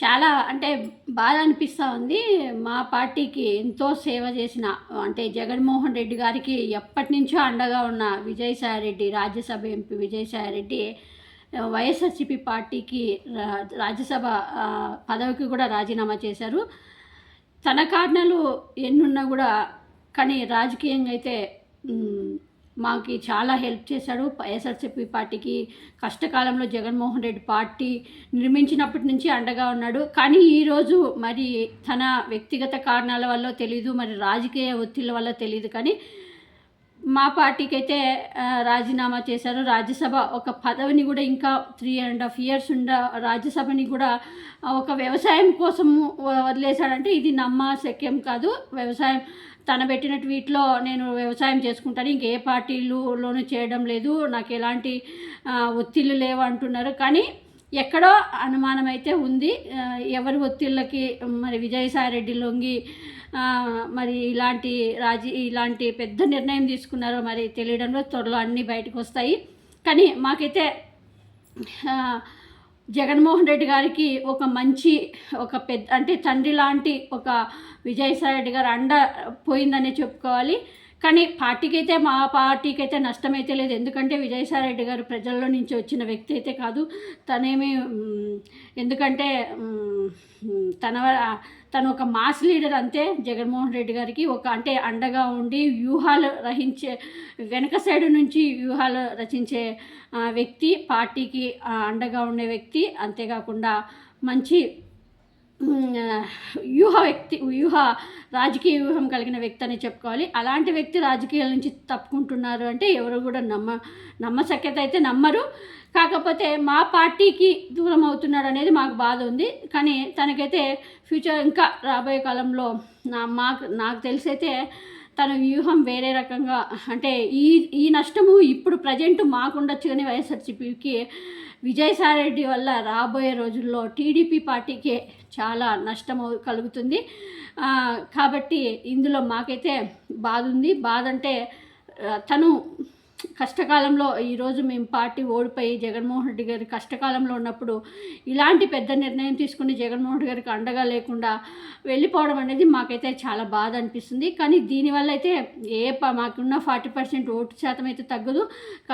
చాలా అంటే బాధ అనిపిస్తూ ఉంది. మా పార్టీకి ఎంతో సేవ చేసిన అంటే జగన్మోహన్ రెడ్డి గారికి ఎప్పటి నుంచో అండగా ఉన్న విజయసాయి రెడ్డి రాజ్యసభ ఎంపీ విజయసాయి రెడ్డి వైఎస్ఆర్సీపీ పార్టీకి రా- రాజ్యసభ పదవికి కూడా రాజీనామా చేశారు. తన కారణాలు ఎన్నున్నా కూడా కానీ రాజకీయంగా అయితే మాకు చాలా హెల్ప్ చేశాడు. వైఎస్ఆర్సీపీ పార్టీకి కష్టకాలంలో జగన్మోహన్ రెడ్డి పార్టీ నిర్మించినప్పటి నుంచి అండగా ఉన్నాడు. కానీ ఈరోజు మరి తన వ్యక్తిగత కారణాల వల్ల తెలీదు మరి రాజకీయ ఒత్తిళ్ళ వల్ల తెలియదు కానీ మా పార్టీకి అయితే రాజీనామా చేశారు. రాజ్యసభ ఒక పదవిని కూడా ఇంకా త్రీ అండ్ హాఫ్ ఇయర్స్ ఉండ రాజ్యసభని కూడా ఒక వ్యవసాయం కోసం వదిలేశాడంటే ఇది నమ్మశక్యం కాదు. వ్యవసాయం తన పెట్టిన ట్వీట్లో నేను వ్యవసాయం చేసుకుంటాను. ఇంకే పార్టీలులోనూ చేయడం లేదు. నాకు ఎలాంటి ఒత్తిళ్ళు లేవు అంటున్నారు. కానీ ఎక్కడో అనుమానం అయితే ఉంది ఎవరి ఒత్తిళ్ళకి మరి విజయసాయి రెడ్డి లొంగి మరి ఇలాంటి రాజీ ఇలాంటి పెద్ద నిర్ణయం తీసుకున్నారో మరి తెలియడంలో త్వరలో అన్నీ బయటకు వస్తాయి. కానీ మాకైతే జగన్మోహన్ రెడ్డి గారికి ఒక మంచి ఒక పెద్ద అంటే తండ్రి లాంటి ఒక విజయసాయి రెడ్డి గారు అండ పోయిందనే చెప్పుకోవాలి. కానీ పార్టీకి అయితే మా పార్టీకి అయితే నష్టమైతే లేదు. ఎందుకంటే విజయసాయి రెడ్డి గారు ప్రజల్లో నుంచి వచ్చిన వ్యక్తి అయితే కాదు. తనేమి ఎందుకంటే తన తను ఒక మాస్ లీడర్ అంతే జగన్మోహన్ రెడ్డి గారికి. ఒక అంటే అండగా ఉండి వ్యూహాలు రహించే వెనక సైడ్ నుంచి వ్యూహాలు రచించే వ్యక్తి పార్టీకి అండగా ఉండే వ్యక్తి. అంతేకాకుండా మంచి వ్యూహ వ్యక్తి వ్యూహ రాజకీయ వ్యూహం కలిగిన వ్యక్తి అని చెప్పుకోవాలి. అలాంటి వ్యక్తి రాజకీయాల నుంచి తప్పుకుంటున్నారు అంటే ఎవరు కూడా నమ్మ నమ్మశక్యత అయితే నమ్మరు. కాకపోతే మా పార్టీకి దూరం అవుతున్నాడు అనేది మాకు బాధ ఉంది. కానీ తనకైతే ఫ్యూచర్ ఇంకా రాబోయే కాలంలో నా మాకు నాకు తెలిసైతే తన వ్యూహం వేరే రకంగా అంటే ఈ ఈ నష్టము ఇప్పుడు ప్రజెంట్ మాకుండొచ్చు కానీ వైఎస్ఆర్సీపీకి విజయసాయి రెడ్డి వల్ల రాబోయే రోజుల్లో టీడీపీ పార్టీకే చాలా నష్టం కలుగుతుంది. కాబట్టి ఇందులో మాకైతే బాధ ఉంది బాధ అంటే తను కష్టకాలంలో ఈరోజు మేము పార్టీ ఓడిపోయి జగన్మోహన్ రెడ్డి గారి కష్టకాలంలో ఉన్నప్పుడు ఇలాంటి పెద్ద నిర్ణయం తీసుకుని జగన్మోహన్ రెడ్డి గారికి అండగా లేకుండా వెళ్ళిపోవడం అనేది మాకైతే చాలా బాధ అనిపిస్తుంది. కానీ దీనివల్ల అయితే ఏ మాకున్న ఫార్టీ పర్సెంట్ ఓటు శాతం అయితే తగ్గదు.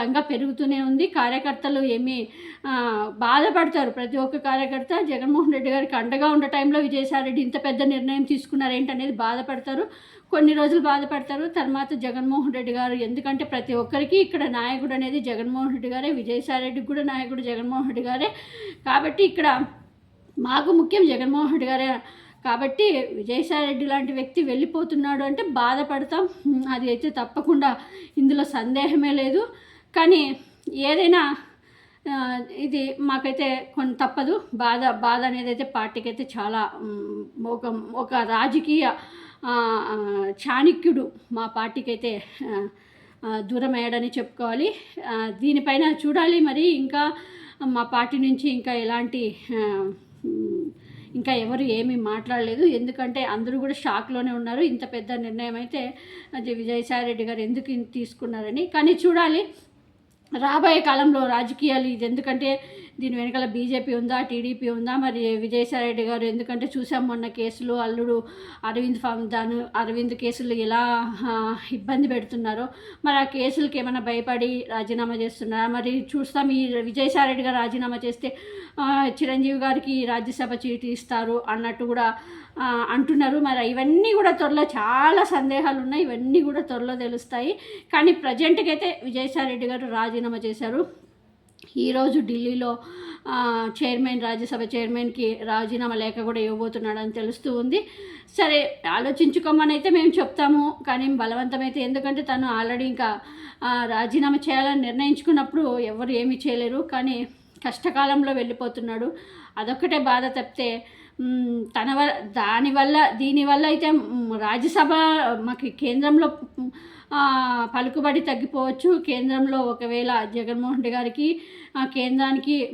ఇంకా పెరుగుతూనే ఉంది. కార్యకర్తలు ఏమీ బాధపడతారు. ప్రతి ఒక్క కార్యకర్త జగన్మోహన్ రెడ్డి గారికి అండగా ఉన్న టైంలో విజయసాయి రెడ్డి ఇంత పెద్ద నిర్ణయం తీసుకున్నారేంటనేది బాధపడతారు. కొన్ని రోజులు బాధపడతారు. తర్వాత జగన్మోహన్ రెడ్డి గారు ఎందుకంటే ప్రతి ఒక్కరికి ఇక్కడ నాయకుడు అనేది జగన్మోహన్ రెడ్డి గారే విజయసాయి రెడ్డికి కూడా నాయకుడు జగన్మోహన్ రెడ్డి గారే. కాబట్టి ఇక్కడ మాకు ముఖ్యం జగన్మోహన్ రెడ్డి గారే. కాబట్టి విజయసాయి రెడ్డి లాంటి వ్యక్తి వెళ్ళిపోతున్నాడు అంటే బాధపడతాం. అది అయితే తప్పకుండా ఇందులో సందేహమే లేదు. కానీ ఏదైనా ఇది మాకైతే కొన్ని తప్పదు. బాధ బాధ అనేది అయితే పార్టీకి అయితే చాలా ఒక ఒక రాజకీయ చాణక్యుడు మా పార్టీకైతే దూరమయ్యాడని దూరం అయ్యాడని చెప్పుకోవాలి. దీనిపైన చూడాలి మరి. ఇంకా మా పార్టీ నుంచి ఇంకా ఎలాంటి ఇంకా ఎవరు ఏమీ మాట్లాడలేదు. ఎందుకంటే అందరూ కూడా షాక్లోనే ఉన్నారు. ఇంత పెద్ద నిర్ణయం అయితే అది విజయసాయి రెడ్డి గారు ఎందుకు తీసుకున్నారని. కానీ చూడాలి. రాబోయే కాలంలో రాజకీయాలు ఇది. ఎందుకంటే దీని వెనకాల బీజేపీ ఉందా టీడీపీ ఉందా? మరి విజయసాయిరెడ్డి గారు ఎందుకంటే చూసాం మొన్న కేసులు అల్లుడు అరవింద్ దాని అరవింద్ కేసులు ఎలా ఇబ్బంది పెడుతున్నారో. మరి ఆ కేసులకి ఏమైనా భయపడి రాజీనామా చేస్తున్నారా? మరి చూస్తాం ఈ విజయసాయిరెడ్డి గారు రాజీనామా చేస్తే చిరంజీవి గారికి రాజ్యసభ చీటీ ఇస్తారు అన్నట్టు కూడా అంటున్నారు. మరి ఇవన్నీ కూడా త్వరలో చాలా సందేహాలు ఉన్నాయి. ఇవన్నీ కూడా త్వరలో తెలుస్తాయి. కానీ ప్రజెంట్కి అయితే విజయసాయిరెడ్డి గారు రాజీనామా చేశారు. ఈరోజు ఢిల్లీలో చైర్మన్ రాజ్యసభ చైర్మన్కి రాజీనామా లేఖ కూడా ఇవ్వబోతున్నాడని తెలుస్తూ ఉంది. సరే ఆలోచించుకోమని అయితే మేము చెప్తాము. కానీ బలవంతమైతే ఎందుకంటే తను ఆల్రెడీ ఇంకా రాజీనామా చేయాలని నిర్ణయించుకున్నప్పుడు ఎవరు ఏమీ చేయలేరు. కానీ కష్టకాలంలో వెళ్ళిపోతున్నాడు. అదొక్కటే బాధ తప్పితే తన వల్ల దానివల్ల దీనివల్ల అయితే రాజ్యసభ మాకు కేంద్రంలో పలుకుబడి తగ్గిపోవచ్చు. కేంద్రంలో ఒకవేళ జగన్మోహన్ రెడ్డి గారికి కేంద్రానికి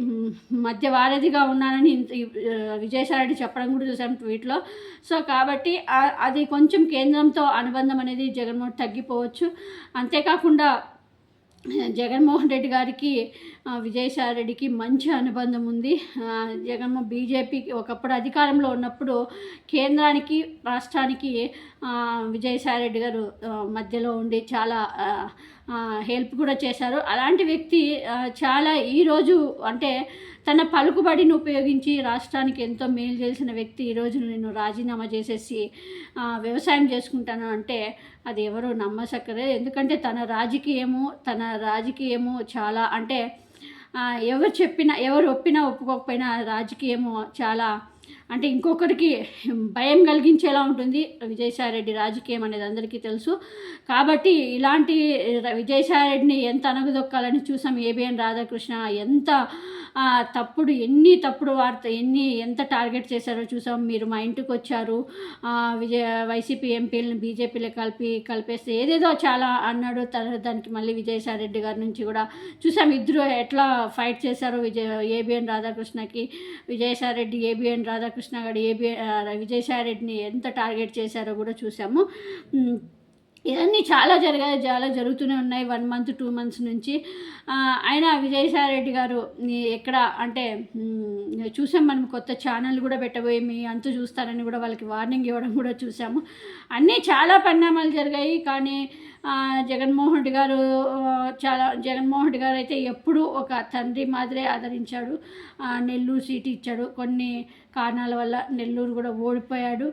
మధ్య వారధిగా ఉన్నానని ఇంత- విజయసాయి చెప్పడం కూడా చూసాం ట్వీట్లో. సో కాబట్టి అది కొంచెం కేంద్రంతో అనుబంధం అనేది జగన్మోహన్ తగ్గిపోవచ్చు. అంతేకాకుండా జగన్మోహన్ రెడ్డి గారికి విజయసాయి రెడ్డికి మంచి అనుబంధం ఉంది. జగన్మోహన్ బీజేపీకి ఒకప్పుడు అధికారంలో ఉన్నప్పుడు కేంద్రానికి రాష్ట్రానికి విజయసాయి రెడ్డి గారు మధ్యలో ఉండి చాలా హెల్ప్ కూడా చేశారు. అలాంటి వ్యక్తి చాలా ఈరోజు అంటే తన పలుకుబడిని ఉపయోగించి రాష్ట్రానికి ఎంతో మేలు చేసిన వ్యక్తి ఈరోజు నేను రాజీనామా చేసేసి వ్యవసాయం చేసుకుంటాను అంటే అది ఎవరు నమ్మసక్కరే. ఎందుకంటే తన రాజకీయము తన రాజకీయము చాలా అంటే ఎవరు చెప్పినా ఎవరు ఒప్పినా ఒప్పుకోకపోయినా రాజకీయము చాలా అంటే ఇంకొకరికి భయం కలిగించేలా ఉంటుంది విజయసాయిరెడ్డి రాజకీయం అనేది అందరికీ తెలుసు. కాబట్టి ఇలాంటి విజయసాయిరెడ్డిని ఎంత అనగదొక్కాలని చూసాం ఏబిఎన్ రాధాకృష్ణ ఎంత తప్పుడు ఎన్ని తప్పుడు వార్త ఎన్ని ఎంత టార్గెట్ చేశారో చూసాం. మీరు మా ఇంటికి వచ్చారు విజయ వైసీపీ ఎంపీలను బీజేపీలో కలిపి కలిపేస్తే ఏదేదో చాలా అన్నాడు. తర్వాత దానికి మళ్ళీ విజయసాయిరెడ్డి గారి నుంచి కూడా చూసాం ఇద్దరు ఎట్లా ఫైట్ చేశారో విజయ ఏబిఎన్ రాధాకృష్ణకి. విజయసాయిరెడ్డి ఏబిఎన్ రాధాకృష్ణ గారు ఏబి విజయసాయి రెడ్డిని ఎంత టార్గెట్ చేశారో కూడా చూసాము. ఇవన్నీ చాలా జరిగాయి చాలా జరుగుతూనే ఉన్నాయి వన్ మంత్ టూ మంత్స్ నుంచి. ఆయన అయినా విజయసాయి రెడ్డి గారు ఎక్కడ అంటే చూసాం మనం కొత్త ఛానల్ కూడా పెట్టబోయి మీ అంతు చూస్తారని కూడా వాళ్ళకి వార్నింగ్ ఇవ్వడం కూడా చూసాము. అన్నీ చాలా పరిణామాలు జరిగాయి కానీ జగన్మోహన్ రెడ్డి గారు చాలా జగన్మోహన్ రెడ్డి గారు అయితే ఎప్పుడూ ఒక తండ్రి మాదిరే ఆదరించాడు. నెల్లూరు సీటు ఇచ్చాడు. కొన్ని కారణాల వల్ల నెల్లూరు కూడా ఓడిపోయాడు.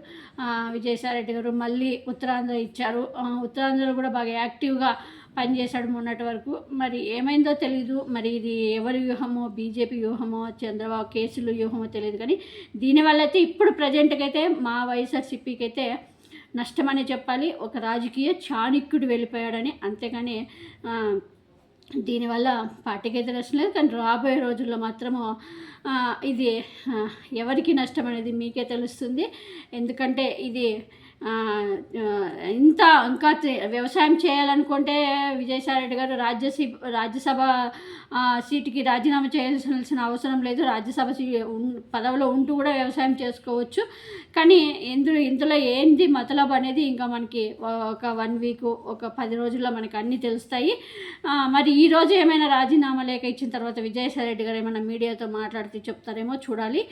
విజయసాయిరెడ్డి గారు మళ్ళీ ఉత్తరాంధ్ర ఇచ్చారు. ఉత్తరాంధ్రలో కూడా బాగా యాక్టివ్గా పనిచేశాడు మొన్నటి వరకు. మరి ఏమైందో తెలీదు. మరి ఇది ఎవరి వ్యూహమో బీజేపీ వ్యూహమో చంద్రబాబు కేసులు వ్యూహమో తెలియదు కానీ దీనివల్ల అయితే ఇప్పుడు ప్రజెంట్కి అయితే మా వైఎస్ఆర్సీపీకి అయితే నష్టమనే చెప్పాలి. ఒక రాజకీయ చాణిక్యుడు వెళ్ళిపోయాడని. అంతేగాని దీనివల్ల పార్టీకి అయితే నష్టం లేదు. కానీ రాబోయే రోజుల్లో మాత్రము ఇది ఎవరికి నష్టం అనేది మీకే తెలుస్తుంది. ఎందుకంటే ఇది ఇంత ఇంకా వ్యవసాయం చేయాలనుకుంటే విజయసాయి రెడ్డి గారు రాజ్యసభ రాజ్యసభ సీటుకి రాజీనామా చేయాల్సిన అవసరం లేదు. రాజ్యసభ సీ పదవిలో ఉంటూ కూడా వ్యవసాయం చేసుకోవచ్చు. కానీ ఇందులో ఇందులో ఏంది మతలబ్ అనేది ఇంకా మనకి ఒక వన్ వీక్ ఒక పది రోజుల్లో మనకి అన్నీ తెలుస్తాయి. మరి ఈ రోజు ఏమైనా రాజీనామా లేఖ ఇచ్చిన తర్వాత విజయసాయి రెడ్డి గారు ఏమైనా మీడియాతో మాట్లాడితే చెప్తారేమో చూడాలి.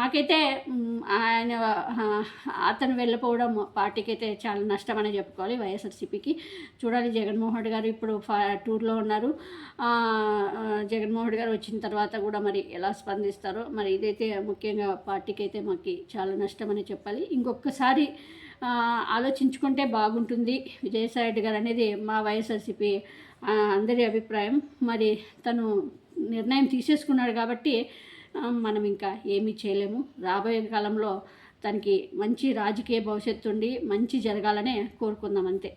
మాకైతే ఆయన అతను అతను వెళ్ళిపోవడం పార్టీకి అయితే చాలా నష్టం అనే చెప్పుకోవాలి వైఎస్ఆర్సీపీకి. చూడాలి జగన్మోహన్ రెడ్డి గారు ఇప్పుడు టూర్లో ఉన్నారు. జగన్మోహన్ రెడ్డి గారు వచ్చిన తర్వాత కూడా మరి ఎలా స్పందిస్తారో మరి ఇదైతే ముఖ్యంగా పార్టీకి అయితే మాకు చాలా నష్టం అని చెప్పాలి ఇంకొకసారి ఆలోచించుకుంటే బాగుంటుంది విజయసాయి రెడ్డి గారు అనేది మా వైఎస్ఆర్సీపీ అందరి అభిప్రాయం. మరి తను నిర్ణయం తీసేసుకున్నాడు కాబట్టి మనం ఇంకా ఏమీ చేయలేము. రాబోయే కాలంలో తనకి మంచి రాజకీయ భవిష్యత్తు ఉండి మంచి జరగాలనే కోరుకుందాం అంతే.